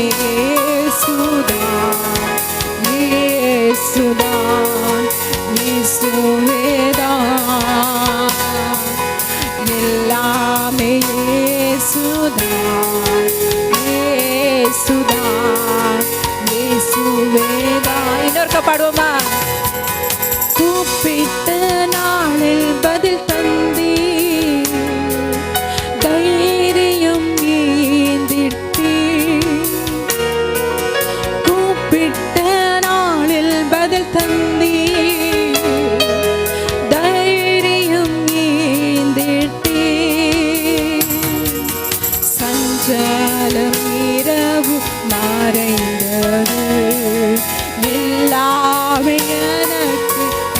எல்லாமே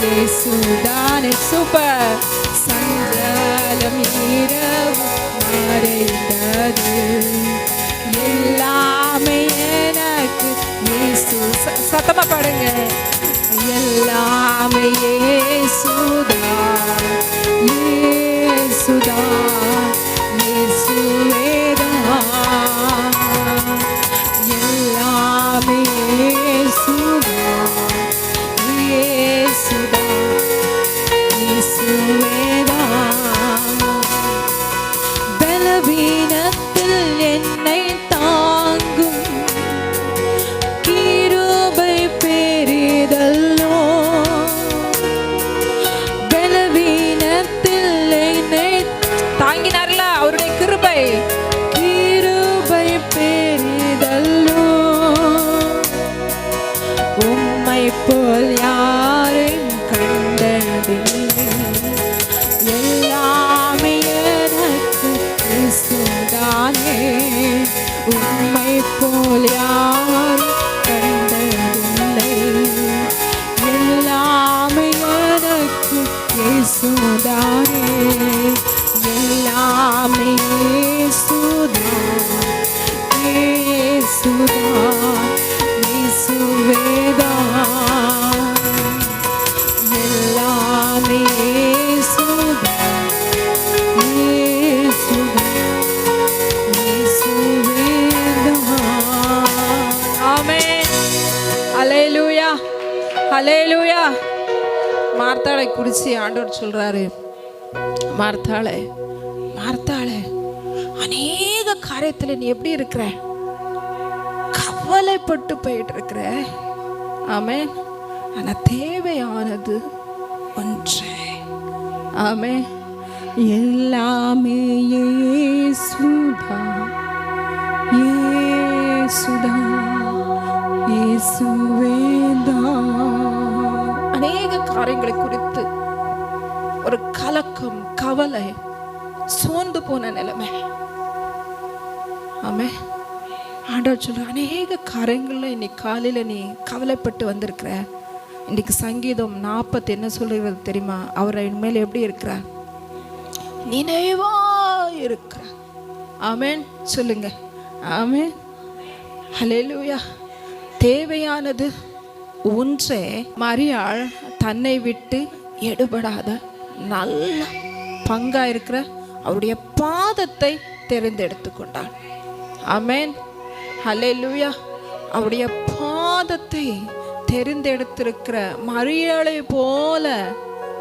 இயேசுதானே சூப்பர் சஞ்சாலம் இரவு மறைந்தது. எல்லாமே எனக்கு இயேசு சத்தமா பாடுங்க. எல்லாமே இயேசுதான் இயேசுதா Holy. ஹலேலூயா மார்த்தாளை குறித்து ஆண்டவர் சொல்றாரு. மார்த்தாளே மார்த்தாளே அநேக காரியத்துல நீ எப்படி இருக்கிற? கவலைப்பட்டு போயிட்டு இருக்கிற ஆமே ஆனா தேவையானது ஒன்றே. ஆமே எல்லாமே இயேசுதா ஏ இயேசுவேதா அநேக காரியங்களை குறித்து ஒரு கலக்கம் கவலை சோர்ந்து போன நிலைமை. ஆமே. ஆண்டவர் சொல்ற அநேக காரியங்களில் இன்னைக்கு காலையில் நீ கவலைப்பட்டு வந்திருக்கிற. இன்னைக்கு சங்கீதம் நாற்பத்தி என்ன சொல்லுகிறது தெரியுமா? அவர் இனிமேல் எப்படி இருக்கிறார்? நினைவா இருக்கிறார். ஆமேன். சொல்லுங்க. ஹலோ லூயா தேவையானது ஒன்றே மரியாள் தன்னை விட்டு எடுபடாத நல்ல பங்காக இருக்கிற அவருடைய பாதத்தை தெரிந்தெடுத்து கொண்டாள் ஹலே லூயா அவருடைய பாதத்தை தெரிந்தெடுத்திருக்கிற மரியாளை போல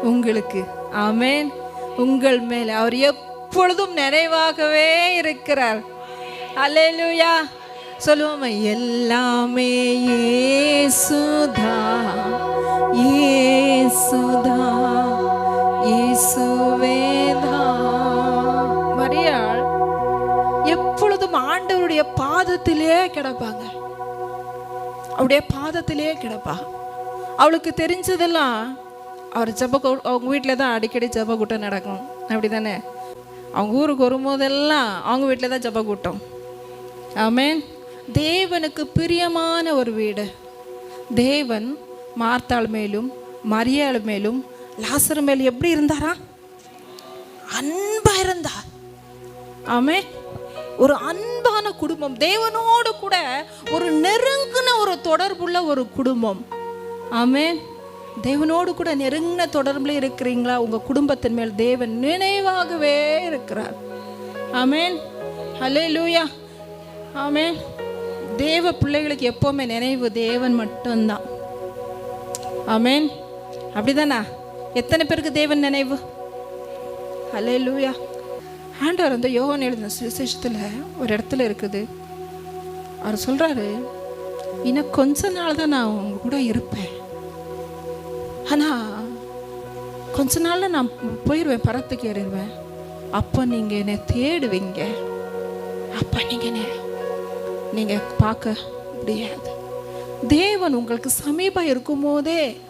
உங்களுக்கு. அமேன் உங்கள் மேலே அவர் எப்பொழுதும் நிறைவாகவே இருக்கிறார். அலேலுயா சொல்லுவோம் எல்லாமே ஏ சுதா ஏசுதா இயேசுவேதா மரியாள் எப்பொழுதும் ஆண்டவருடைய பாதத்திலே கிடப்பாங்க. அவருடைய பாதத்திலே கிடப்பா. அவளுக்கு தெரிஞ்சதெல்லாம் அவர் ஜெப அவங்க வீட்டில் தான் அடிக்கடி ஜெப கூட்டம் நடக்கும். அப்படி தானே அவங்க ஊருக்கு வரும்போதெல்லாம் அவங்க வீட்டில் தான் ஜப கூட்டம். ஆமேன். தேவனுக்கு பிரியமான ஒரு வீடு. தேவன் மார்த்தாள் மேலும் மரியாள் மேலும் லாசர் மேலும் எப்படி இருந்தாரா? அன்பா இருந்தார். ஆமே ஒரு அன்பான குடும்பம். தேவனோடு கூட ஒரு நெருங்கின ஒரு தொடர்புள்ள ஒரு குடும்பம். ஆமே தேவனோடு கூட நெருங்கின தொடர்புல இருக்கிறீங்களா? உங்க குடும்பத்தின் மேல் தேவன் நினைவாகவே இருக்கிறார். ஆமேன். ஹலே லூயா ஆமேன். தேவ பிள்ளைகளுக்கு எப்போவுமே நினைவு தேவன் மட்டும்தான். ஆமேன் அப்படிதானா? எத்தனை பேருக்கு தேவன் நினைவு? ஹலே லூயா ஆண்டவர் வந்து யோகன் எழுதின சுவிசேஷத்தில் ஒரு இடத்துல இருக்குது. அவர் சொல்கிறாரு இன்னும் கொஞ்ச நாள் தான் நான் உங்க கூட இருப்பேன். ஆனால் கொஞ்ச நாளில் நான் போயிடுவேன் பரத்துக்கு ஏறிடுவேன். அப்போ நீங்கள் என்னை தேடுவீங்க. அப்போ நீங்கள் என்ன நீங்கள் பார்க்க முடியாது. தேவன் உங்களுக்கு சமீபம் இருக்கும்போதே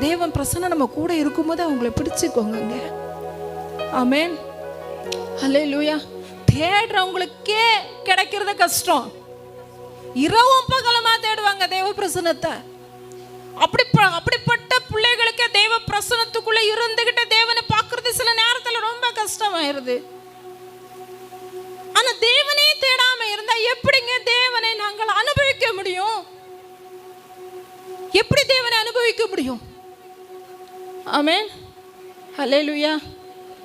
தேவன் பிரசன்னம் நம்ம கூட இருக்கும்போதே அவங்கள பிடிச்சிக்கோங்க ஆமேன். ஹலே லூயா தேடுறவங்களுக்கே கிடைக்கிறது கஷ்டம். இரவும் பகலமா தேடுவாங்க தேவ பிரசனத்தை அப்படி அப்படிப்பட்ட பிள்ளைகளுக்கு தேவ பிரசனத்துக்குள்ள இருந்துகிட்ட தேவனை பார்க்கறது சில நேரத்துல ரொம்ப கஷ்டமாயிருது. ஆனா தேவனே தேடாம இருந்தா எப்படிங்க தேவனை நாங்கள் அனுபவிக்க முடியும்? எப்படி தேவனை அனுபவிக்க முடியும்? ஆமேன். ஹலே லூயா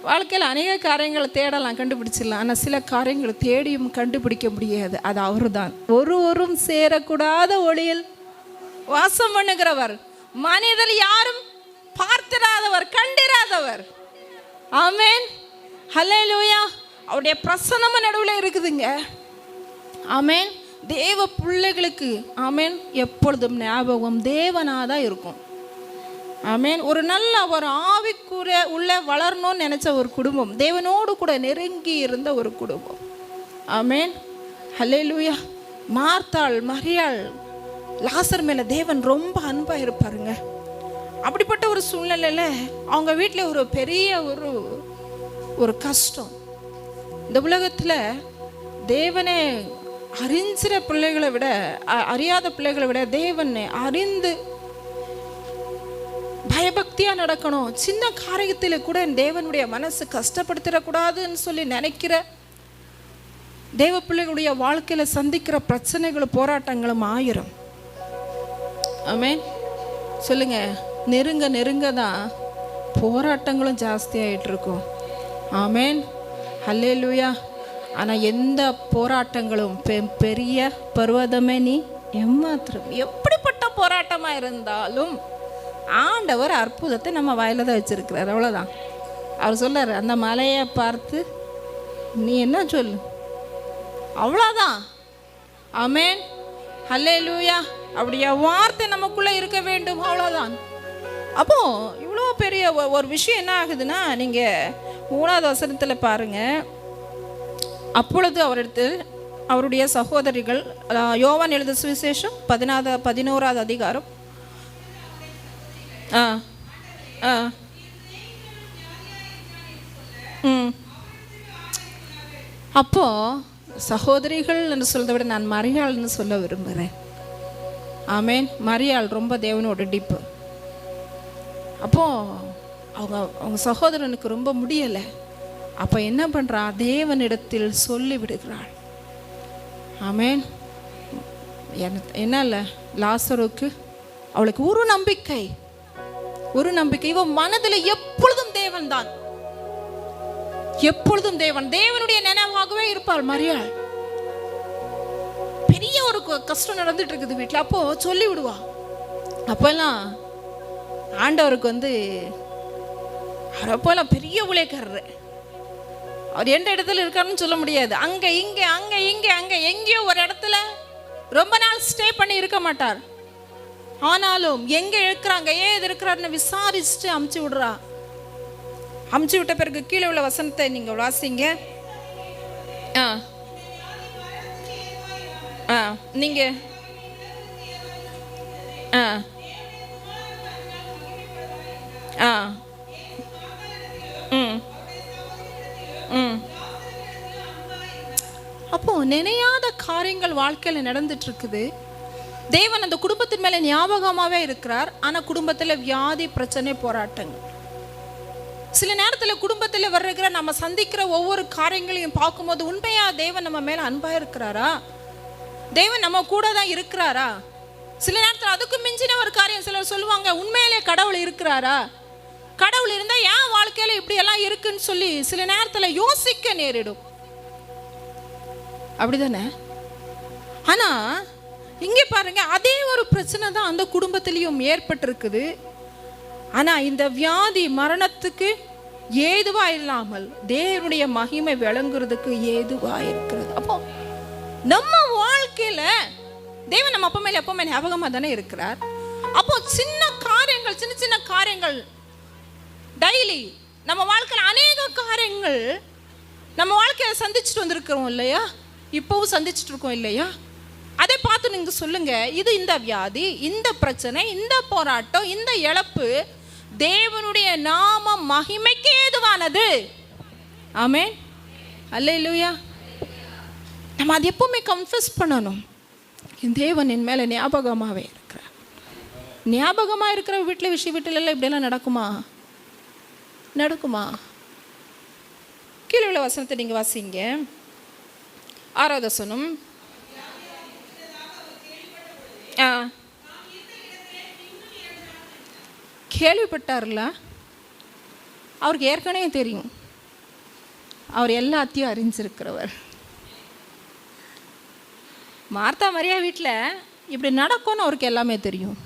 வாழ்க்கையில் அநேக காரியங்களை தேடலாம் கண்டுபிடிச்சிடலாம். ஆனால் சில காரியங்களை தேடியும் கண்டுபிடிக்க முடியாது. அது அவரு தான் ஒருவரும் சேரக்கூடாத ஒளியில் வாசம் பண்ணுகிறவர். மனிதர் யாரும் பார்த்திராதவர் கண்டிராதவர். ஆமேன். ஹலே லூயா அவருடைய பிரசனமும் நடுவில் இருக்குதுங்க. ஆமேன் தேவ பிள்ளைகளுக்கு ஆமேன் எப்பொழுதும் ஞாபகம் தேவனாதான் இருக்கும். ஆமேன் ஒரு நல்ல ஒரு ஆவிக்குரிய உள்ள வளரணும்னு நினச்ச ஒரு குடும்பம் தேவனோடு கூட நெருங்கி இருந்த ஒரு குடும்பம். ஆமேன் ஹலே லூயா மார்த்தாள் மரியாள் லாசர் மேலே தேவன் ரொம்ப அன்பாக இருப்பாருங்க. அப்படிப்பட்ட ஒரு சூழ்நிலையில் அவங்க வீட்டில் ஒரு பெரிய ஒரு ஒரு கஷ்டம். இந்த உலகத்தில் தேவனை அறிஞ்சிற பிள்ளைகளை விட அ- அறியாத பிள்ளைகளை விட தேவனை அறிந்து பயபக்தியாக நடக்கணும். சின்ன காரியத்தில் கூட தேவனுடைய மனசு கஷ்டப்படுத்திடக்கூடாதுன்னு சொல்லி நினைக்கிற தேவ பிள்ளைகளுடைய வாழ்க்கையில் சந்திக்கிற பிரச்சனைகளும் போராட்டங்களும் ஆயிரும். ஆமே சொல்லுங்க. நெருங்க நெருங்க தான் போராட்டங்களும் ஜாஸ்தி ஆயிட்டு இருக்கும் ஆமேன். ஹல்லே லூயா ஆனால் எந்த போராட்டங்களும் பெ- பெரிய பருவதமே நீ எம்மாத்திரம் எப்படிப்பட்ட போராட்டமாக இருந்தாலும் ஆண்டவர் அற்புதத்தை நம்ம வாயில் தான் வச்சுருக்கிறார். அவ்வளோதான் அவர் சொல்லார் அந்த மலையை பார்த்து நீ என்ன சொல்லு? அவ்வளோதான் அமேன் ஹல்லே லூயா அப்படியா வார்த்தை நமக்குள்ளே இருக்க வேண்டும். அவ்வளோதான் அப்போ இவ்வளோ பெரிய ஒ- ஒரு விஷயம் என்ன ஆகுதுன்னா நீங்கள் மூணாவது வசனத்தில் பாருங்கள் அப்பொழுது அவரிடத்தில் அவருடைய சகோதரிகள் யோவான் எழுத சுவிசேஷம் பதினாவது பதினோராவது அதிகாரம். ஆ ஆ. ம். அப்போது சகோதரிகள் என்று சொல்கிறத விட நான் மரியாள்னு சொல்ல விரும்புகிறேன். ஆமேன். மரியாள் ரொம்ப தேவனோட டிப்பு அப்போ அவங்க அவங்க சகோதரனுக்கு ரொம்ப முடியலை. அப்போ என்ன பண்ணுறா தேவனிடத்தில் சொல்லி விடுகிறாள். ஆமேன். என்ன இல்லை? லாசருக்கு அவளுக்கு ஒரு நம்பிக்கை. ஒரு நம்பிக்கை. இவன் மனதில் எப்பொழுதும் தேவன் தான் எப்பொழுதும் தேவன். தேவனுடைய நினைவாகவே இருப்பாள் மரியாள் பெரிய ஒரு கஷ்டம் நடந்துட்டு இருக்குது வீட்டில் அப்போ சொல்லி விடுவா. அப்போல்லாம் ஆண்டவருக்கு வந்து அவரை போல பெரிய ஊழியக்காரரு. அவர் எந்த இடத்துல இருக்காருன்னு சொல்ல முடியாது. அங்கே இங்கே அங்கே இங்கே அங்கே எங்கேயோ ஒரு இடத்துல ரொம்ப நாள் ஸ்டே பண்ணி இருக்க மாட்டார். ஆனாலும் எங்கே இருக்கிறாங்க ஏன் இது இருக்கிறாருன்னு விசாரிச்சுட்டு அமுச்சு விடுறா. அமுச்சு விட்ட பிறகு கீழே உள்ள வசனத்தை நீங்கள் வாசிங்க. ஆ. ஆ நீங்கள் ஆ. ஆ. ம். ம். அப்போ நினையாத காரியங்கள் வாழ்க்கையில் நடந்துட்டு இருக்குது தேவன் அந்த குடும்பத்தின் மேலே ஞாபகமாகவே இருக்கிறார். ஆனால் குடும்பத்தில் வியாதி பிரச்சனை போராட்டங்கள். சில நேரத்தில் குடும்பத்தில் வர்ற நம்ம சந்திக்கிற ஒவ்வொரு காரியங்களையும் பார்க்கும்போது உண்மையாக தேவன் நம்ம மேலே அன்பாக இருக்கிறாரா? தேவன் நம்ம கூட தான் இருக்கிறாரா? சில நேரத்தில் அதுக்கு மிஞ்சின ஒரு காரியம் சிலர் சொல்லுவாங்க உண்மையிலே கடவுள் இருக்கிறாரா? கடவுள் இருந்தா ஏன் வாழ்க்கையில இப்படி எல்லாம் இருக்குன்னு சொல்லி சில நேரத்தில் யோசிக்க நேரிடும். அப்படிதானே? ஆனா இங்கே பாருங்க அதே ஒரு பிரச்சனை தான் அந்த குடும்பத்திலையும் ஏற்பட்டிருக்குது. ஆனா இந்த வியாதி மரணத்துக்கு ஏதுவா இல்லாமல் தேவனுடைய மகிமை விளங்குறதுக்கு ஏதுவா இருக்கிறது அப்போ நம்ம வாழ்க்கையில தேவன் நம்ம அப்பா மேல எப்பவுமே ஞாபகமா தானே இருக்கிறார். அப்போ சின்ன காரியங்கள் சின்ன சின்ன காரியங்கள் டெய்லி நம்ம வாழ்க்கையில் அநேக காரியங்கள் நம்ம வாழ்க்கையை சந்திச்சுட்டு வந்திருக்கிறோம் இல்லையா? இப்போவும் சந்திச்சுட்டு இருக்கோம் இல்லையா? அதை பார்த்து நீங்கள் சொல்லுங்கள் இது இந்த வியாதி இந்த பிரச்சனை இந்த போராட்டம் இந்த இழப்பு தேவனுடைய நாம மகிமைக்கு ஏதுவானது. ஆமே அல்ல நம்ம அது எப்பவுமே கன்ஃபியூஸ் பண்ணணும். என் தேவன் என் மேலே ஞாபகமாகவே இருக்கிறார். ஞாபகமாக இருக்கிற வீட்டில் விஷய வீட்டிலெல்லாம் இப்படியெல்லாம் நடக்குமா? நடக்குமா? கீழே உள்ள வசனத்தை நீங்கள் வாசிங்க. ஆறாவது வசனம். ஆ. கேள்விப்பட்டார்ல அவருக்கு ஏற்கனவே தெரியும். அவர் எல்லாத்தையும் அறிஞ்சிருக்கிறவர். மார்த்தா மரியா வீட்டில் இப்படி நடக்கும்னு அவருக்கு எல்லாமே தெரியும்.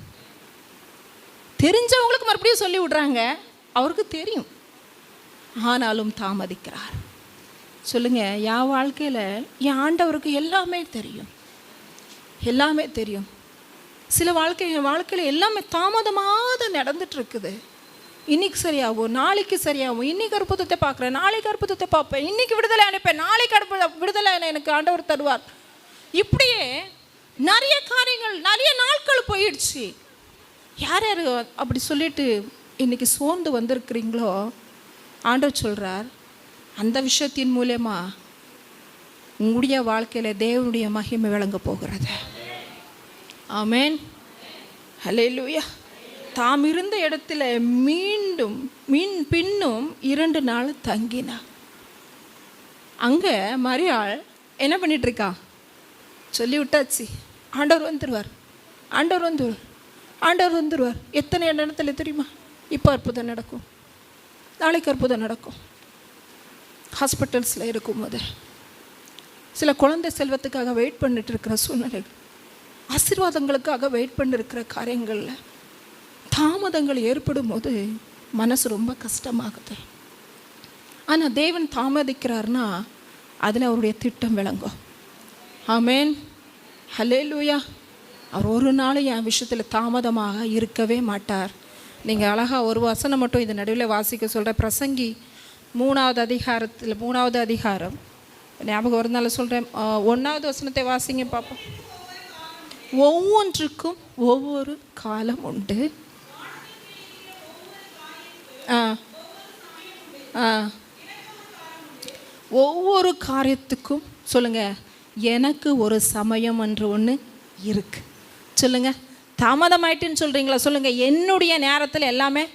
தெரிஞ்சவங்களுக்கு மறுபடியும் சொல்லி விடுறாங்க. அவருக்கு தெரியும். ஆனாலும் தாமதிக்கிறார். சொல்லுங்க என் வாழ்க்கையில் என் ஆண்டவருக்கு எல்லாமே தெரியும். எல்லாமே தெரியும். சில வாழ்க்கை என் வாழ்க்கையில் எல்லாமே தாமதமாக நடந்துட்டு இருக்குது இன்னைக்கு சரியாகும் நாளைக்கு சரியாகும். இன்னைக்கு அற்புதத்தை பார்க்குறேன் நாளைக்கு அற்புதத்தை பார்ப்பேன். இன்னைக்கு விடுதலை அனுப்பேன் நாளைக்கு அற்புத விடுதலை எனக்கு ஆண்டவர் தருவார். இப்படியே நிறைய காரியங்கள் நிறைய நாட்கள் போயிடுச்சு. யார் யார் அப்படி சொல்லிட்டு இன்னைக்கு சோர்ந்து வந்திருக்கிறீங்களோ ஆண்டவர் சொல்கிறார் அந்த விஷயத்தின் மூலயமா உங்களுடைய வாழ்க்கையில் தேவனுடைய மகிமை விளங்க போகிறது. ஆமேன். லூயா தாம் இருந்த இடத்துல மீண்டும் மீன் பின்னும் இரண்டு நாள் தங்கினா. அங்கே மரியாள் என்ன பண்ணிகிட்ருக்கா சொல்லி விட்டாச்சு. ஆண்டவர் வந்துடுவார் ஆண்டவர் வந்துடுவார் ஆண்டவர் வந்துடுவார் எத்தனை இடத்துல தெரியுமா? இப்போ அற்புதம் நடக்கும். நாளைக்கு அற்புதம் நடக்கும். ஹாஸ்பிட்டல்ஸில் இருக்கும்போது. சில குழந்தை செல்வத்துக்காக வெயிட் பண்ணிட்டு இருக்கிற சூழ்நிலை ஆசீர்வாதங்களுக்காக வெயிட் பண்ணிருக்கிற காரியங்களில் தாமதங்கள் ஏற்படும் போது மனசு ரொம்ப கஷ்டமாகுது. ஆனால் தேவன் தாமதிக்கிறார்னா அதில் அவருடைய திட்டம் விளங்கும். ஆமேன் ஹலே லூயா அவர் ஒரு நாளும் என் விஷயத்தில் தாமதமாக இருக்கவே மாட்டார். நீங்கள் அழகாக ஒரு வசனம் மட்டும் இது நடுவில் வாசிக்க சொல்கிற பிரசங்கி மூணாவது அதிகாரத்தில் மூணாவது அதிகாரம். ஞாபகம் வருதுனால சொல்கிறேன் ஒன்றாவது வசனத்தை வாசிங்க பார்ப்போம் ஒவ்வொன்றுக்கும் ஒவ்வொரு காலம் உண்டு. ஆ ஆ. ஒவ்வொரு காரியத்துக்கும் சொல்லுங்கள் எனக்கு ஒரு சமயம் என்று ஒன்று இருக்குது சொல்லுங்கள் தாமதமாயிட்டுன்னு சொல்கிறீங்களா சொல்லுங்கள் என்னுடைய நேரத்தில் எல்லாமே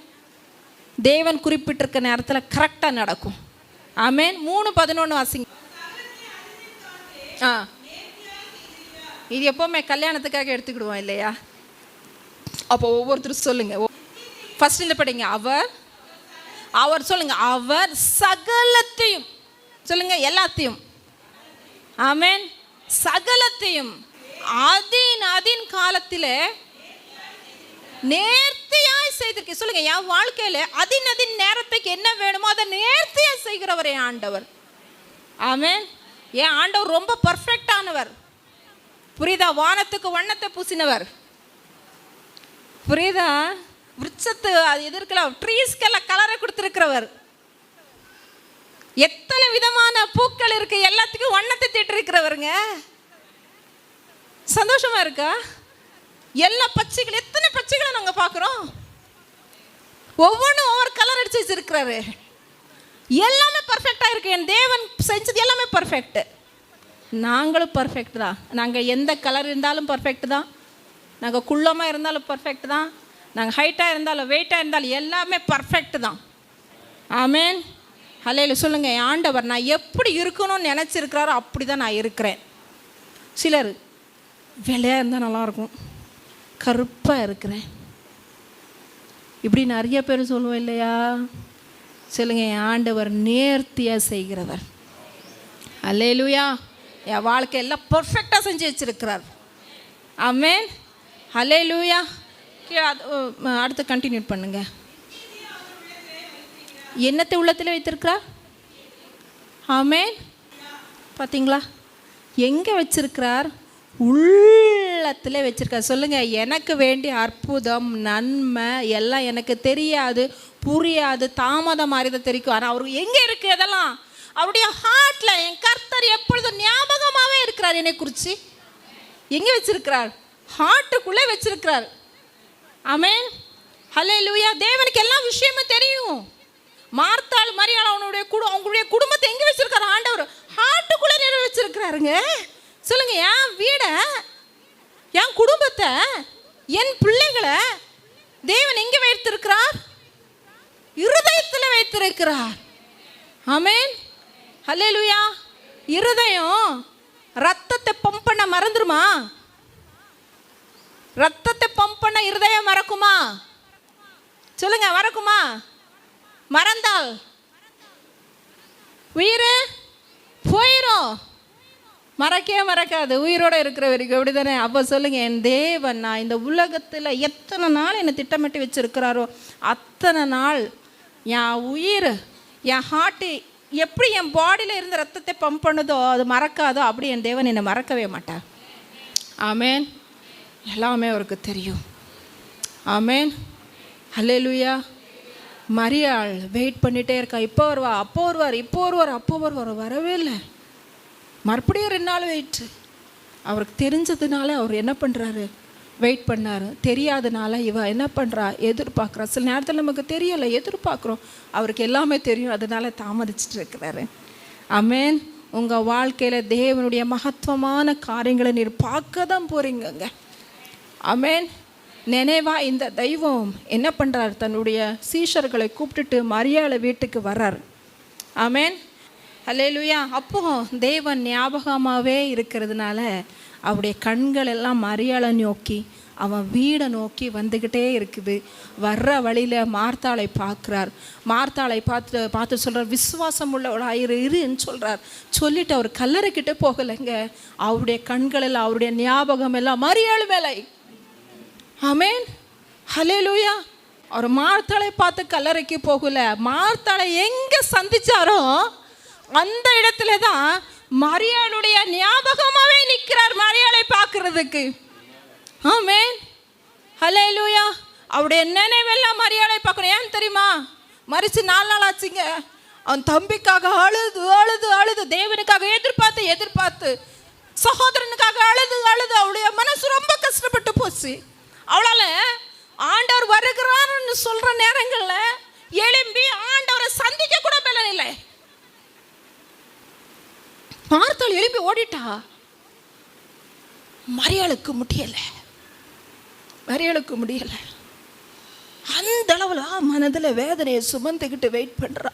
தேவன் குறிப்பிட்டிருக்க நேரத்தில் கரெக்டாக நடக்கும். ஆமேன். மூணு பதினொன்று வாசிங்க. ஆ. இது எப்போவுமே கல்யாணத்துக்காக எடுத்துக்கிடுவோம் இல்லையா? அப்போ ஒவ்வொருத்தரும் சொல்லுங்கள் ஃபஸ்ட் இந்த படிங்க. அவர் அவர் சொல்லுங்க. அவர் சகலத்தையும். சொல்லுங்க எல்லாத்தையும். ஆமேன். சகலத்தையும். அதின் அதின் காலத்தில் நேர்த்தியாய் செய்திருக்க சொல்லுங்க என் வாழ்க்கையில அதின் அதின் நேரத்துக்கு என்ன வேணுமோ அதை நேர்த்தியா செய்கிறவர் என் ஆண்டவர். ஆமே என் ஆண்டவர் ரொம்ப பர்ஃபெக்டானவர் புரியுதா? வானத்துக்கு வண்ணத்தை பூசினவர். புரியுதா? விருட்சத்து அது எதிர்க்கலாம் ட்ரீஸ்க்கெல்லாம் கலரை கொடுத்துருக்கிறவர். எத்தனை விதமான பூக்கள் இருக்கு? எல்லாத்துக்கும் வண்ணத்தை தீட்டிருக்கிறவருங்க சந்தோஷமா இருக்கா? எல்லா பச்சைகளையும் எத்தனை பச்சைகளை நாங்கள் பார்க்குறோம். ஒவ்வொன்றும் ஒவ்வொரு கலர் அடிச்சு வச்சிருக்கிறாரு. எல்லாமே பர்ஃபெக்டாக இருக்கு. என் தேவன் செஞ்சது எல்லாமே பர்ஃபெக்ட் நாங்களும் பர்ஃபெக்ட் தான். நாங்கள் எந்த கலர் இருந்தாலும் பர்ஃபெக்ட் தான். நாங்கள் குள்ளமாக இருந்தாலும் பர்ஃபெக்ட் தான். நாங்கள் ஹைட்டாக இருந்தாலும் வெயிட்டாக இருந்தாலும் எல்லாமே பர்ஃபெக்ட் தான். ஆமேன் ஹலையில் சொல்லுங்கள் என் ஆண்டவர் நான் எப்படி இருக்கணும்னு நினச்சிருக்கிறாரோ அப்படி தான் நான் இருக்கிறேன். சிலர் வெள்ளையாக இருந்தால் நல்லாயிருக்கும் கருப்பாக இருக்கிறேன். இப்படி நிறைய பேர் சொல்லுவோம் இல்லையா? சொல்லுங்க என் ஆண்டவர் நேர்த்தியாக செய்கிறவர். அல்லேலுயா என் வாழ்க்கையெல்லாம் பர்ஃபெக்டாக செஞ்சு வச்சிருக்கிறார். ஆமேன் ஹலேலூயா லூயா அது- அடுத்து கண்டினியூ பண்ணுங்க. என்னத்தை உள்ளத்தில் வைத்திருக்கிறார் ஆமேன் பார்த்தீங்களா எங்கே வச்சிருக்கிறார்? உள்ளத்தில் வச்சிருக்கார் சொல்லுங்கள் எனக்கு வேண்டிய அற்புதம் நன்மை எல்லாம் எனக்கு தெரியாது புரியாது தாமதம் மாதிரி தான் தெரியும் ஆனால் அவருக்கு எங்கே இருக்கு அதெல்லாம் அவருடைய ஹார்ட்டில் என் கர்த்தர் எப்பொழுதும் ஞாபகமாகவே இருக்கிறார் என்னை குறித்து எங்கே வச்சுருக்கிறார்? ஹார்ட்டுக்குள்ளே வச்சுருக்கிறார். ஆமேன் ஹலே லூயா தேவனுக்கு எல்லா விஷயமும் தெரியும். மார்த்தாள் மாதிரி அவனுடைய குடும் அவங்களுடைய குடும்பத்தை எங்கே வச்சுருக்காரு? ஆண்டவர் ஹார்ட்டுக்குள்ளே நிறைய வச்சுருக்கிறாருங்க சொல்லுங்க என் வீடை என் குடும்பத்தை என் பிள்ளைகளை தேவன் எங்கே வைத்திருக்கிறார்? இருதயத்தில் வைத்திருக்கிறார். ஆமேன். ஹலே லூயா இருதயம் ரத்தத்தை பம்ப் பண்ண மறந்துருமா? ரத்தத்தை பம்ப் பண்ண இருதயம் மறக்குமா? சொல்லுங்க மறக்குமா? மறந்தால் உயிர் போயிடும் மறக்கவே மறக்காது. உயிரோட இருக்கிற வரைக்கும் அப்படிதானே அப்போ சொல்லுங்க என் தேவன் நான் இந்த உலகத்தில் எத்தனை நாள் என்னை திட்டமிட்டு வச்சுருக்கிறாரோ அத்தனை நாள் என் உயிர் என் ஹார்ட்டு எப்படி என் பாடியில் இருந்த ரத்தத்தை பம்ப் பண்ணுதோ அது மறக்காதோ அப்படி என் தேவன் என்னை மறக்கவே மாட்டார். ஆமேன் எல்லாமே அவருக்கு தெரியும். ஆமேன் ஹல்லேலூயா மரியாள் வெயிட் பண்ணிட்டே இருக்கா. இப்போ வருவா அப்போ வருவார் இப்போ வருவார் அப்போ வருவார் வரவே இல்லை. மறுபடியும் ரெண்டு நாள் வெயிட்டு அவருக்கு தெரிஞ்சதுனால அவர் என்ன பண்ணுறாரு வெயிட் பண்ணாரு. தெரியாதனால இவ என்ன பண்ணுறா எதிர்பார்க்குறா. சில நேரத்தில் நமக்கு தெரியலை எதிர்பார்க்குறோம். அவருக்கு எல்லாமே தெரியும். அதனால தாமதிச்சுட்டு இருக்கிறாரு. அமேன் உங்கள் வாழ்க்கையில் தேவனுடைய மகத்துவமான காரியங்களை நீர் பார்க்க தான் போகிறீங்கங்க அமேன் நினைவா இந்த தெய்வம் என்ன பண்ணுறார் தன்னுடைய சீஷர்களை கூப்பிட்டுட்டு மரியாதை வீட்டுக்கு வர்றார். ஆமேன் அல்லேலுயா அப்போ தேவன் ஞாபகமாகவே இருக்கிறதுனால அவருடைய கண்கள் எல்லாம் மரியாதை நோக்கி அவன் வீடை நோக்கி வந்துக்கிட்டே இருக்குது. வர்ற வழியில் மார்த்தாளை பார்க்குறார். மார்த்தாளை பார்த்து பார்த்து சொல்கிறார் விசுவாசம் உள்ளவளாக இரு இருன்னு சொல்கிறார் சொல்லிட்டு அவர் கல்லறைக்கிட்டே போகலைங்க. அவருடைய கண்கள் எல்லாம் அவருடைய ஞாபகம் எல்லாம் மரியாதை வேலை ஆமேன். ஹலேலூயா அவர் மார்த்தாளை பார்த்து கல்லறைக்கு போகல. மார்த்தாளை எங்கே சந்திச்சாரோ? அந்த இடத்துல தான் மரியாளுடைய ஞாபகமாகவே நிற்கிறார் மரியாளை பார்க்கறதுக்கு. ஆமேன். ஹலேலூயா அவருடைய நினைவெல்லாம் மரியாதை பார்க்கணும். ஏன் தெரியுமா? மறிச்சு நாலு நாள் ஆச்சுங்க. அவன் தம்பிக்காக அழுது அழுது அழுது தேவனுக்காக எதிர்பார்த்து எதிர்பார்த்து சகோதரனுக்காக அழுது அழுது அவளுடைய மனசு ரொம்ப கஷ்டப்பட்டு போச்சு. அவளால் ஆண்டவர் வருகிறாருன்னு சொல்கிற நேரங்களில் எழும்பி ஆண்டவரை சந்திக்க கூட பலன் இல்லை பார்த்தால் எழுப்பி ஓடிட்டா? மரியாளுக்கு முடியலை. மரியாளுக்கு முடியலை. அந்த அளவில் மனதில் வேதனையை சுமந்துக்கிட்டு வெயிட் பண்ணுறா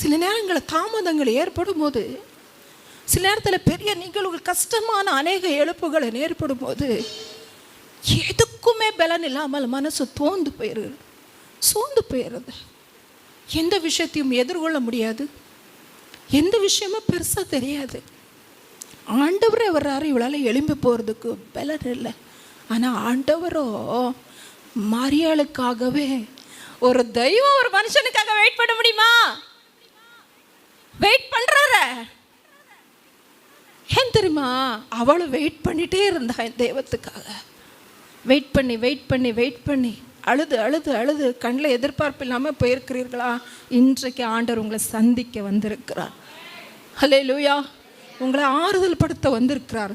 சில நேரங்களில் தாமதங்கள் ஏற்படும் போது சில நேரத்தில் பெரிய நிகழ்வுகள் கஷ்டமான அநேக எழுப்புகளை ஏற்படும் போது எதுக்குமே பலன் இல்லாமல் மனசு தோந்து போயிடுது சோர்ந்து போயிடுறது எந்த விஷயத்தையும் எதிர்கொள்ள முடியாது. எந்த விஷயமும் பெருசாக தெரியாது. ஆண்டவரே வர்றாரு இவளால் எழும்பி போகிறதுக்கு பலர் இல்லை. ஆனால் ஆண்டவரோ மரியாளுக்காகவே ஒரு தெய்வம் ஒரு மனுஷனுக்காக வெயிட் பண்ண முடியுமா? வெயிட் பண்ணுறார ஏன் தெரியுமா? அவளும் வெயிட் பண்ணிகிட்டே இருந்தா என் தெய்வத்துக்காக. வெயிட் பண்ணி வெயிட் பண்ணி வெயிட் பண்ணி அழுது அழுது அழுது கண்ணில் எதிர்பார்ப்பு இல்லாமல் போயிருக்கிறீர்களா? இன்றைக்கு ஆண்டவர் உங்களை சந்திக்க வந்திருக்கிறார். ஹலே லூயா உங்களை ஆறுதல் படுத்த வந்திருக்கிறார்.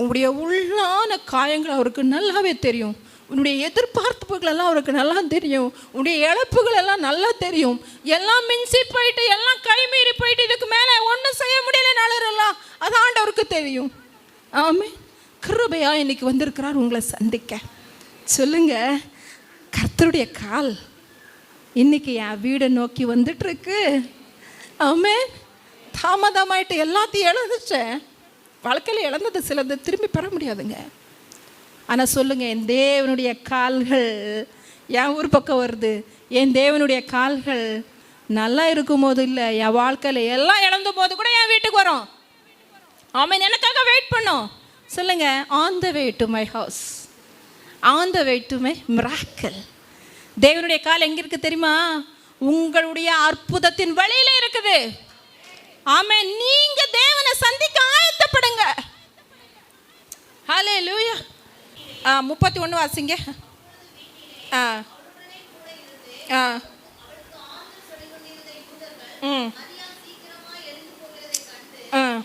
உங்களுடைய உள்ளான காயங்கள் அவருக்கு நல்லாவே தெரியும். உன்னுடைய எதிர்பார்ப்புகளெல்லாம் அவருக்கு நல்லா தெரியும். உன்னுடைய இழப்புகள் எல்லாம் நல்லா தெரியும். எல்லாம் மிஞ்சி போயிட்டு எல்லாம் கைமீறி போயிட்டு இதுக்கு மேலே ஒன்றும் செய்ய முடியல நலரெல்லாம் அது ஆண்டவருக்கு தெரியும். ஆமே கிருபையா இன்னைக்கு வந்திருக்கிறார் உங்களை சந்திக்க. சொல்லுங்கள் கர்த்தருடைய கால் இன்னைக்கு என் வீடை நோக்கி வந்துட்டு இருக்கு ஆமே தாமதமாயிட்டு எல்லாத்தையும் இழந்துச்சேன் வாழ்க்கையில் இழந்தது சிலது திரும்பி பெற முடியாதுங்க. ஆனால் சொல்லுங்க என் தேவனுடைய கால்கள் என் ஊர் பக்கம் வருது. என் தேவனுடைய கால்கள் நல்லா இருக்கும் போது இல்லை என் வாழ்க்கையில் எல்லாம் இழந்த போது கூட என் வீட்டுக்கு வரும். அவன் எனக்காக வெயிட் பண்ணும். சொல்லுங்க on the way to my house on the way to my miracle தேவனுடைய கால் எங்க இருக்கு தெரியுமா? உங்களுடைய அற்புதத்தின் வழியில இருக்குது. ஆமே நீங்க தேவனை சந்திக்க ஆயத்தப்படுங்க. ஹலே லூயா ஆ முப்பத்தி ஒன்று வாசிங்க. ஆ. ஆ. ம். ஆ.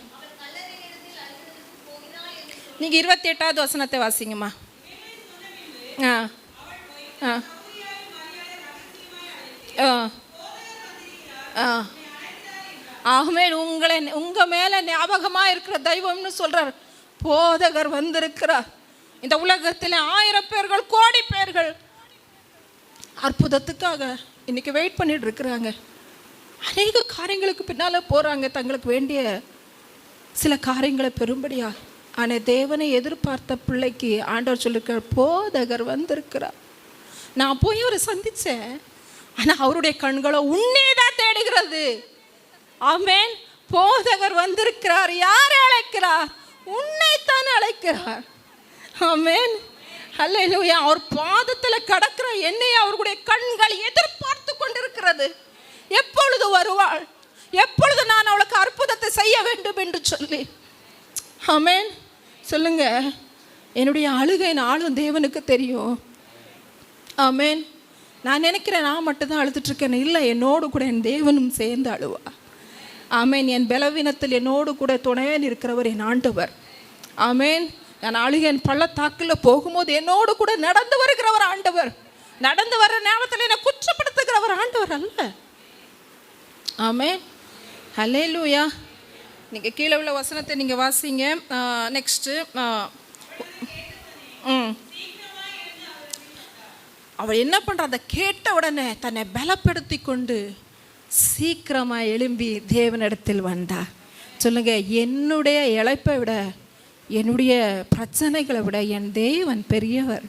நீங்கள் இருபத்தி எட்டாவது வசனத்தை வாசிங்கம்மா. ஆ ஆ ஆ ஆ ஆகவே உங்களை உங்கள் மேலே ஞாபகமாக இருக்கிற தெய்வம்னு சொல்கிறார் போதகர் வந்திருக்கிறார் இந்த உலகத்தில் ஆயிரம் பேர்கள் கோடி பேர்கள் அற்புதத்துக்காக இன்னைக்கு வெயிட் பண்ணிட்டு இருக்கிறாங்க அநேக காரியங்களுக்கு பின்னால் போகிறாங்க தங்களுக்கு வேண்டிய சில காரியங்களை பெரும்படியாக ஆனால் தேவனை எதிர்பார்த்த பிள்ளைக்கு ஆண்டவர் சொல்லியிருக்கார் போதகர் வந்திருக்கிறார். நான் போய் அவரை சந்தித்தேன் ஆனால் அவருடைய கண்களோ உன்னே தான் தேடுகிறது. ஆமேன். போதகர் வந்திருக்கிறார். யாரை அழைக்கிறார்? உன்னைத்தான் அழைக்கிறார். ஆமேன். அல்லேலூயா அவர் பாதத்தில் கடக்கிற என்னை அவர்களுடைய கண்கள் எதிர்பார்த்து கொண்டிருக்கிறது. எப்பொழுது வருவாள்? எப்பொழுது நான் அவளுக்கு அற்புதத்தை செய்ய வேண்டும் என்று சொல்லி. ஆமேன். சொல்லுங்க. என்னுடைய அழுகை நாளும் தேவனுக்கு தெரியும். ஆமேன். நான் நினைக்கிறேன் நான் மட்டும்தான் அழுதுட்டுருக்கேன். இல்லை என்னோடு கூட என் தேவனும் சேர்ந்து அழுவா. ஆமேன். என் பலவீனத்தில் என்னோடு கூட துணையன் இருக்கிறவர் என் ஆண்டவர். ஆமேன். நான் அழுகேன் பள்ளத்தாக்கில் போகும்போது என்னோடு கூட நடந்து வருகிறவர் ஆண்டவர். நடந்து வர்ற நேரத்தில் என்னை குற்றப்படுத்துகிறவர் ஆண்டவர் அல்ல. ஆமேன். ஹலே லூயா நீங்கள் கீழே உள்ள வசனத்தை நீங்கள் வாசிங்க. நெக்ஸ்ட்டு ம். அவள் என்ன பண்ணுறா அதை கேட்ட உடனே தன்னை பலப்படுத்தி கொண்டு சீக்கிரமாக எழும்பி தேவனிடத்தில் வந்தா சொல்லுங்க என்னுடைய இழைப்பை விட என்னுடைய பிரச்சனைகளை விட என் தேவன் பெரியவர்.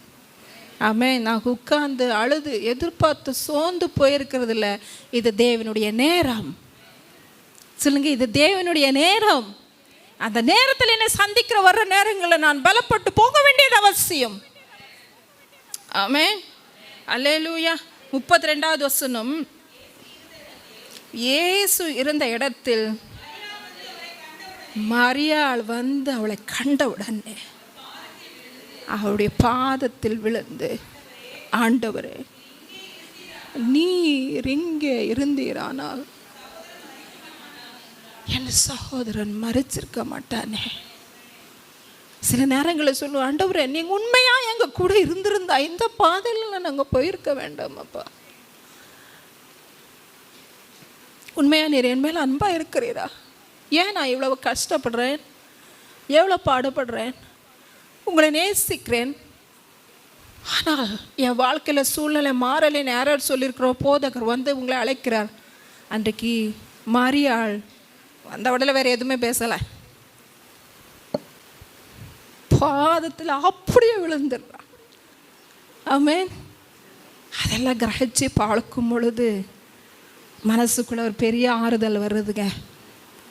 ஆமே நான் உட்கார்ந்து அழுது எதிர்பார்த்து சோர்ந்து போயிருக்கிறதில்ல. இது தேவனுடைய நேரம். சொல்லுங்க இது தேவனுடைய நேரம். அந்த நேரத்தில் என்னை சந்திக்கிற வர்ற நேரங்களில் நான் பலப்பட்டு போக வேண்டியது அவசியம். ஆமே அல்லேலூயா. முப்பத்தி ரெண்டாவது வசனம். இயேசு இருந்த இடத்தில் மரியாள் வந்து அவளை கண்டவுடனே அவளுடைய பாதத்தில் விழுந்து ஆண்டவரே நீர் இங்கே இருந்தீரானால் என் சகோதரன் மறிச்சிருக்க மாட்டானே. சில நேரங்களில் சொல்லுவோம் ஆண்டவரே நீங்கள் உண்மையாக எங்கள் கூட இருந்திருந்தா? இந்த பாதையில் நாங்கள் போயிருக்க வேண்டாம் அப்பா. உண்மையாக நீர் என் மேலே அன்பாக இருக்கிறீரா? ஏன் நான் இவ்வளவு கஷ்டப்படுறேன்? எவ்வளோ பாடுபடுறேன்? உங்களை நேசிக்கிறேன். ஆனால் என் வாழ்க்கையில் சூழ்நிலை மாறலைன்னு யாராவது சொல்லியிருக்கிறோம்? போதகர் வந்து உங்களை அழைக்கிறார். அன்றைக்கு மாரியாள் வந்த உடனே வேறு எதுவுமே பேசலை. பாதத்தில் அப்படியே விழுந்துடுறான் ஆமேன். அதெல்லாம் கிரகிச்சு பழக்கும் பொழுது மனசுக்குள்ள ஒரு பெரிய ஆறுதல் வருதுங்க.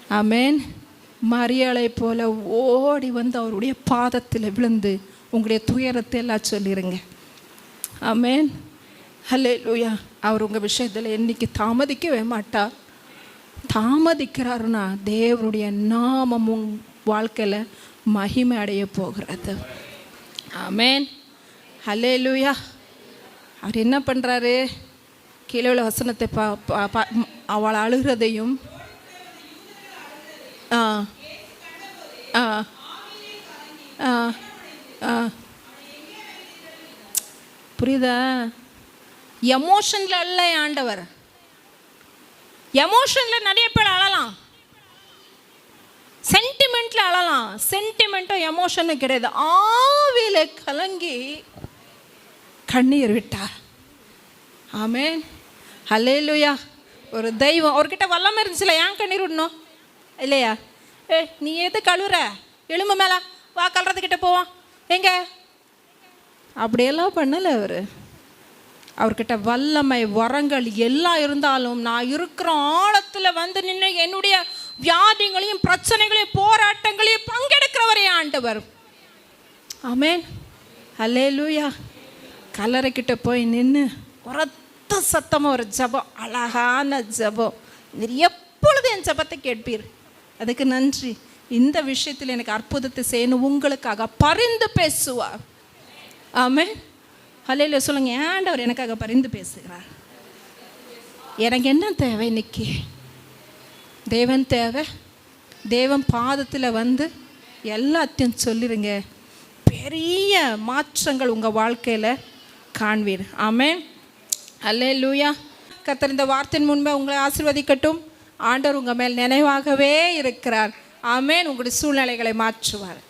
ஆமேன். மரியாதை போல ஓடி வந்து அவருடைய பாதத்தில் விழுந்து உங்களுடைய துயரத்தை எல்லாம் சொல்லிடுங்க ஆமேன். ஹலே லூயா அவர் உங்கள் விஷயத்தில் என்னைக்கு தாமதிக்கவே மாட்டார். தாமதிக்கிறாருன்னா தேவனுடைய நாமம் உங் வாழ்க்கையில் மகிமை அடைய போகிறது. ஆமேன் ஹலே லூயா அவர் என்ன பண்ணுறாரு கீழே உள்ள வசனத்தை பா பா- பா- அவள் அழுகிறதையும் ஆ ஆ ஆ ஆ. புரியுதா? எமோஷனில் அல்ல ஆண்டவர். எமோஷனில் நிறைய பேர் அழலாம். சென்டிமெண்ட்டில் அழலாம். சென்டிமெண்ட்டும் எமோஷனும் கிடையாது. ஆவியில் கலங்கி கண்ணீர் விட்டார். ஆமே ஹல்லேலூயா ஒரு தெய்வம். அவர்கிட்ட வல்லாமல் இருந்துச்சுல ஏன் கண்ணீர் விடணும்? இல்லையா? ஏ நீ எது கழுவுற? எலும்பு மேலே. வா கழுறதுக்கிட்ட போவோம். எங்க? அப்படியெல்லாம் பண்ணலை அவர். அவர்கிட்ட வல்லமை வரங்கள் எல்லாம் இருந்தாலும் நான் இருக்கிற ஆழத்தில் வந்து நின்று என்னுடைய வியாதிகளையும் பிரச்சனைகளையும் போராட்டங்களையும் பங்கெடுக்கிறவரே ஆண்டவர். ஆமேன். அல்லே லூயா கலரைக்கிட்ட போய் நின்று உரத்த சத்தமாக ஒரு ஜபம் அழகான ஜபம். நீர் எப்பொழுது என் ஜபத்தை கேட்பீர்? அதுக்கு நன்றி. இந்த விஷயத்தில் எனக்கு அற்புதத்தை செய்யணும். உங்களுக்காக பரிந்து பேசுவார். ஆமேன். ஹலையில சொல்லுங்க. ஏண்டவர் எனக்காக பரிந்து பேசுகிறார். எனக்கு என்ன தேவை இன்னைக்கு? தேவன் தேவை. தேவன் பாதத்தில் வந்து எல்லாத்தையும் சொல்லிடுங்க பெரிய மாற்றங்கள் உங்கள் வாழ்க்கையில் காண்பீர். ஆமே அல்லே லூயா கத்தர் இந்த வார்த்தையின் முன்பே உங்களை ஆசீர்வதிக்கட்டும். ஆண்டவர் உங்கள் மேல் நினைவாகவே இருக்கிறார். ஆமேன். உங்களுடைய சூழ்நிலைகளை மாற்றுவார்.